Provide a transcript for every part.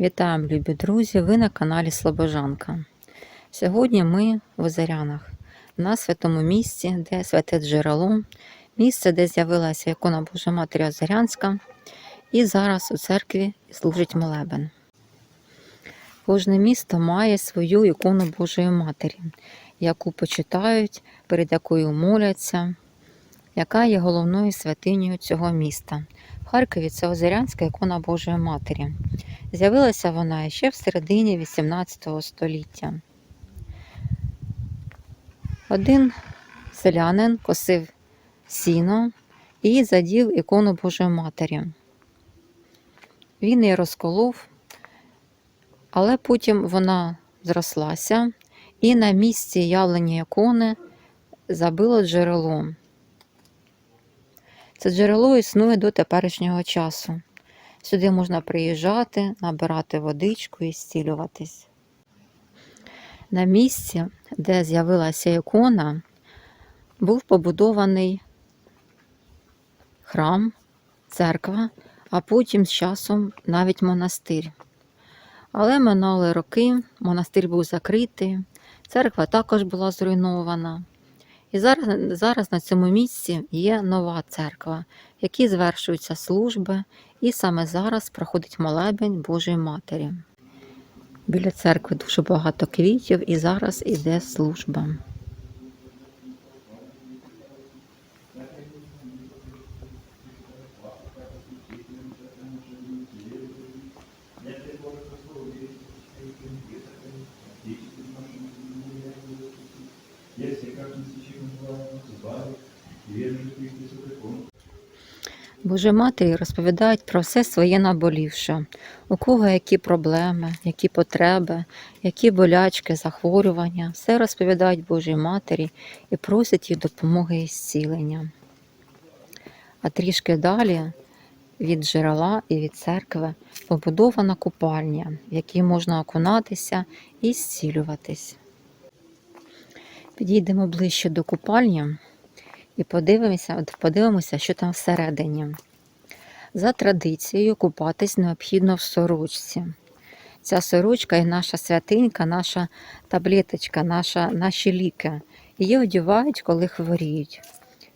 Вітаємо, любі друзі! Ви на каналі Слобожанка. Сьогодні ми в Озерянах, на святому місці, де святе джерело, місце, де з'явилася ікона Божої Матері Озерянська, і зараз у церкві служить молебен. Кожне місто має свою ікону Божої Матері, яку почитають, перед якою моляться, яка є головною святинею цього міста. В Харкові це Озерянська ікона Божої Матері. З'явилася вона ще в середині XVIII століття. Один селянин косив сіно і задів ікону Божої Матері. Він її розколов, але потім вона зрослася, і на місці явлення ікони забило джерело. Це джерело існує до теперішнього часу. Сюди можна приїжджати, набирати водичку і зцілюватись. На місці, де з'явилася ікона, був побудований храм, церква, а потім з часом навіть монастир. Але минали роки, монастир був закритий, церква також була зруйнована. І зараз, зараз на цьому місці є нова церква, в якій звершуються служби, і саме зараз проходить молебень Божої Матері. Біля церкви дуже багато квітів, і зараз іде служба. Божі Матері розповідають про все своє наболівше, у кого які проблеми, які потреби, які болячки, захворювання. Все розповідають Божій Матері і просять їх допомоги і зцілення. А трішки далі від джерела і від церкви побудована купальня, в якій можна окунатися і зцілюватись. Підійдемо ближче до купальні і подивимося, от подивимося, що там всередині. За традицією, купатись необхідно в сорочці. Ця сорочка і наша святинька, наша таблеточка, наша, наші ліки. Її одягають, коли хворіють.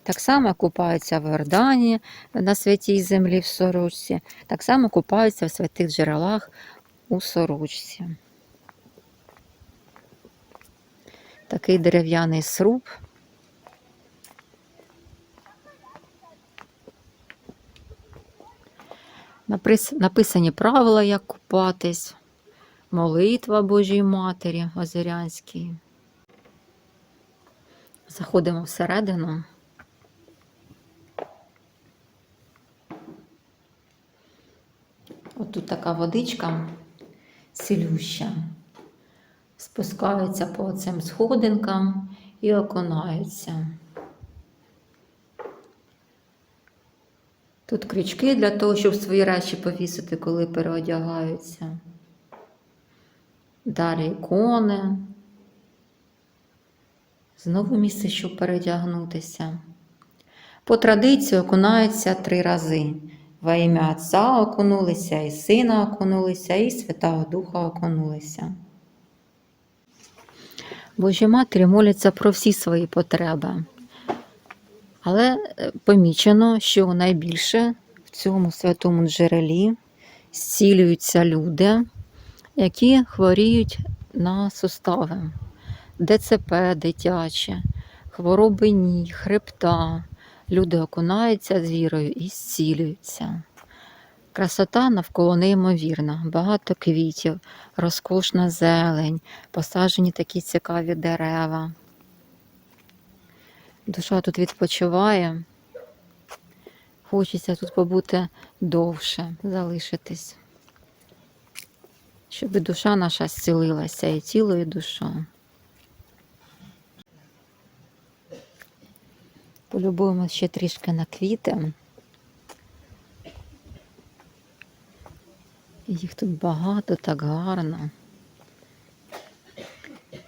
Так само купаються в Ордані на святій землі в сорочці, так само купаються в святих джерелах у сорочці. Такий дерев'яний сруб. Написані правила, як купатись, молитва Божій Матері Озерянській. Заходимо всередину. От тут така водичка цілюща. Спускаються по цим сходинкам і окунаються. Тут крючки для того, щоб свої речі повісити, коли переодягаються. Далі ікони. Знову місце, щоб передягнутися. По традиції окунаються три рази. Во ім'я Отця окунулися, і Сина окунулися, і Святого Духа окунулися. Божі Матері моляться про всі свої потреби. Але е, помічено, що найбільше в цьому святому джерелі зцілюються люди, які хворіють на сустави, ДЦП дитяче, хвороби ніг, хребта. Люди окунаються з вірою і зцілюються. Красота навколо неймовірна, багато квітів, розкошна зелень, посаджені такі цікаві дерева. Душа тут відпочиває. Хочеться тут побути довше, залишитись. Щоб душа наша зцілилася, і тіло, і душа. Полюбуємо ще трішки на квіти. Їх тут багато, так гарно.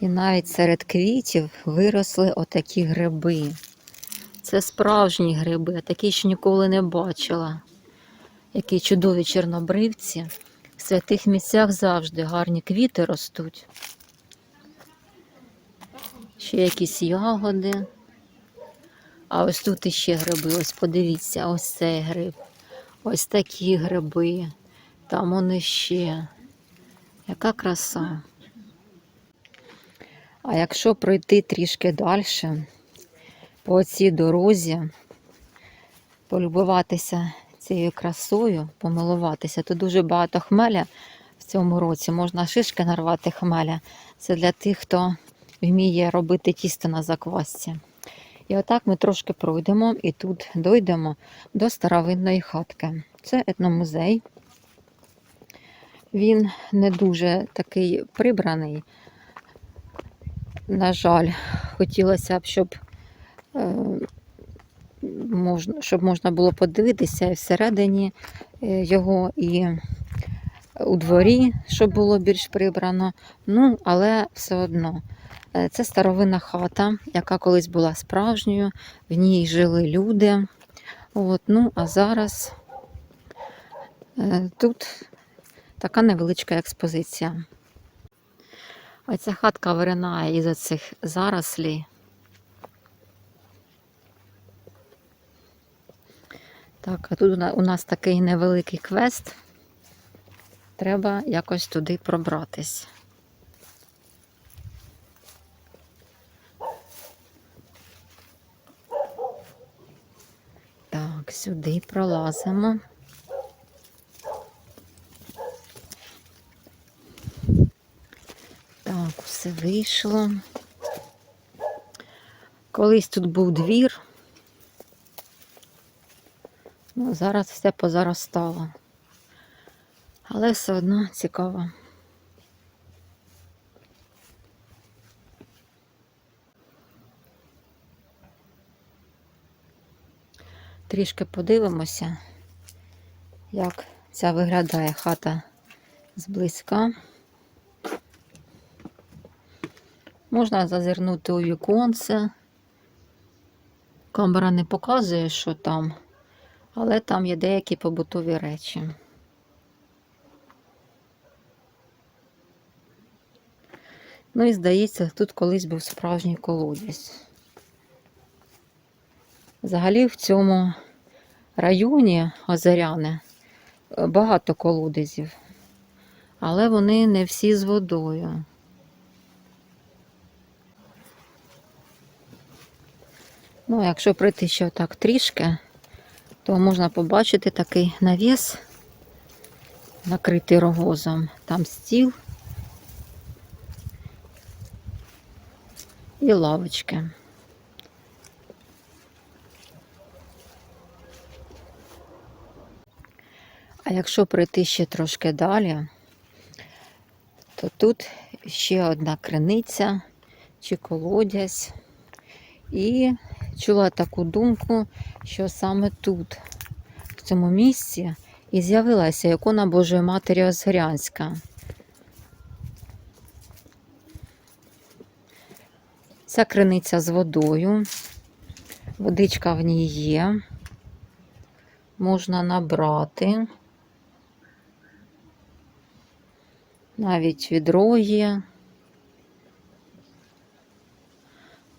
І навіть серед квітів виросли отакі гриби. Це справжні гриби, такі ще ніколи не бачила. Які чудові чорнобривці В святих місцях завжди гарні квіти ростуть. Ще якісь ягоди. А ось тут іще гриби. Ось подивіться, ось цей гриб. Ось такі гриби. Там вони ще. Яка краса. А якщо пройти трішки далі, по цій дорозі, полюбуватися цією красою, помилуватися, то дуже багато хмеля в цьому році. Можна шишки нарвати хмеля. Це для тих, хто вміє робити тісто на заквасці. І отак ми трошки пройдемо і тут дойдемо до старовинної хатки. Це етномузей. Він не дуже такий прибраний. На жаль, хотілося б, щоб, е, можна, щоб можна було подивитися і всередині е, його, і у дворі, щоб було більш прибрано. Ну, але все одно. Е, Це старовинна хата, яка колись була справжньою, в ній жили люди. От, ну, а зараз тут така невеличка експозиція. Оця хатка виринає із оцих зарослей. Так, а тут у нас такий невеликий квест. Треба якось туди пробратись. Так, сюди пролазимо. Так, все вийшло. Колись тут був двір. Ну, зараз все позаростало. Але все одно цікаво. Трішки подивимося, як ця виглядає хата зблизька. Можна зазирнути у віконце. Камера не показує, що там, але там є деякі побутові речі. Ну і здається, тут колись був справжній колодязь. Взагалі в цьому районі Озеряне е, багато колодязів, але вони не всі з водою. Ну, якщо прийти ще так трішки, то можна побачити такий навіс, накритий рогозом. Там стіл і лавочки. А якщо пройти ще трошки далі, то тут ще одна криниця чи колодязь. І чула таку думку, що саме тут, в цьому місці, і з'явилася ікона Божої Матері Озгорянська. Ця криниця з водою, водичка в ній є, можна набрати. Навіть відро є.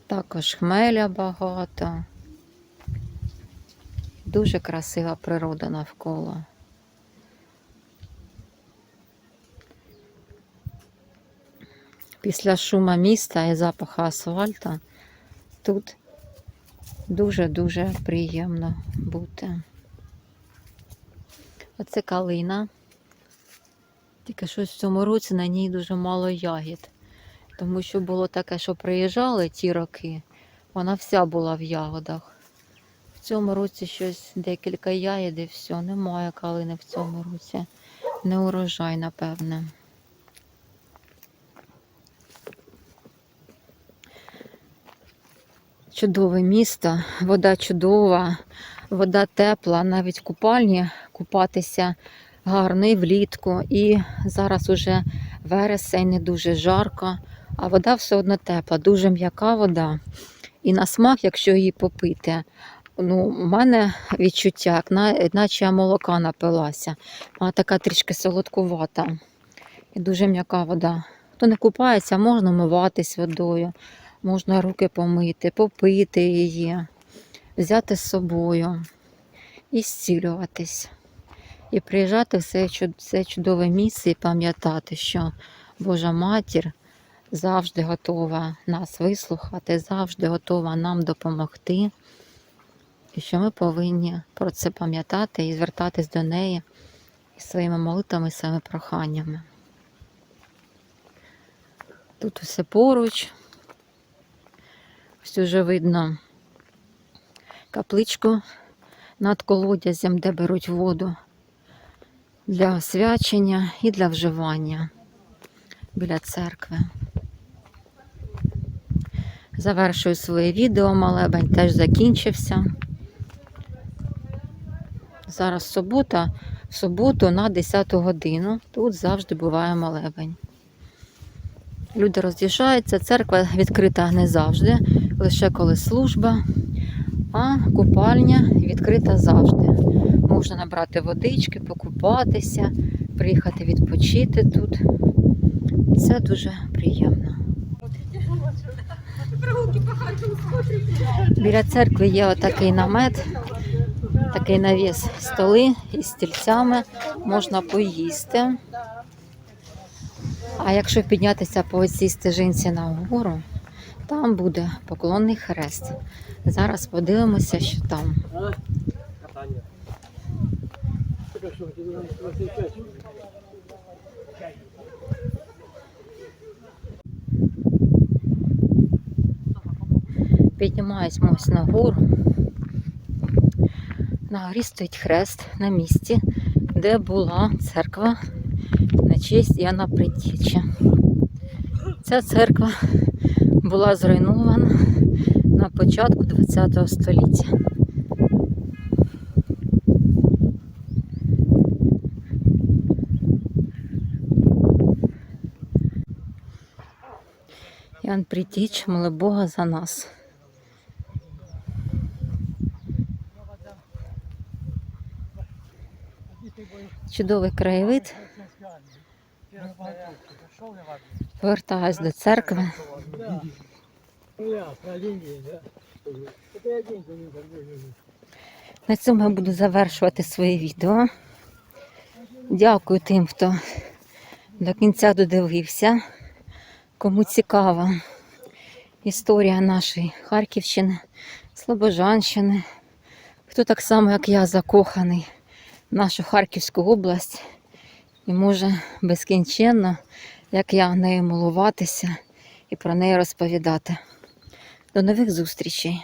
Також хмеля багато. Дуже красива природа навколо. Після шума міста і запаху асфальту тут дуже-дуже приємно бути. Оце калина. Тільки щось в цьому році на ній дуже мало ягід. Тому що було таке, що приїжджали ті роки, вона вся була в ягодах. В цьому році щось декілька ягід і все, немає калини в цьому році. Не урожай, напевне. Чудове місто, вода чудова, вода тепла, навіть в купальні купатися гарно і влітку. І зараз уже вересень, не дуже жарко, а вода все одно тепла, дуже м'яка вода. І на смак, якщо її попити. Ну, у мене відчуття, наче я молока напилася. Вона така трішки солодкувата і дуже м'яка вода. Хто не купається, можна миватись водою, можна руки помити, попити її, взяти з собою і зцілюватись. І приїжджати в це чудове місце і пам'ятати, що Божа матір завжди готова нас вислухати, завжди готова нам допомогти. І що ми повинні про це пам'ятати і звертатись до неї своїми молитвами, своїми проханнями. Тут все поруч. Ось уже видно капличку над колодязем, де беруть воду для освячення і для вживання біля церкви. Завершую своє відео. Молебень теж закінчився. Зараз субота, в суботу на 10 годину. Тут завжди буває молебень. Люди роз'їжджаються, церква відкрита не завжди, лише коли служба, а купальня відкрита завжди. Можна набрати водички, покупатися, приїхати відпочити тут. Це дуже приємно. Біля церкви є отакий намет, такий навіс столи із стільцями, можна поїсти. А якщо піднятися по цій стежинці на гору, там буде поклонний хрест. Зараз подивимося, що там. Катання. Так, що, ти не знаєш, Піднімаємось на гору. На горі стоїть хрест на місці, де була церква на честь Яна Притіча. Ця церква була зруйнована на початку ХХ століття. Ян Притіч, моли Бога за нас. Чудовий краєвид. Повертаюсь до церкви. На цьому я буду завершувати своє відео. Дякую тим, хто до кінця додивився. Кому цікава історія нашої Харківщини, Слобожанщини. Хто так само, як я, закоханий нашу Харківську область і може безкінченно, як я, нею милуватися і про неї розповідати. До нових зустрічей!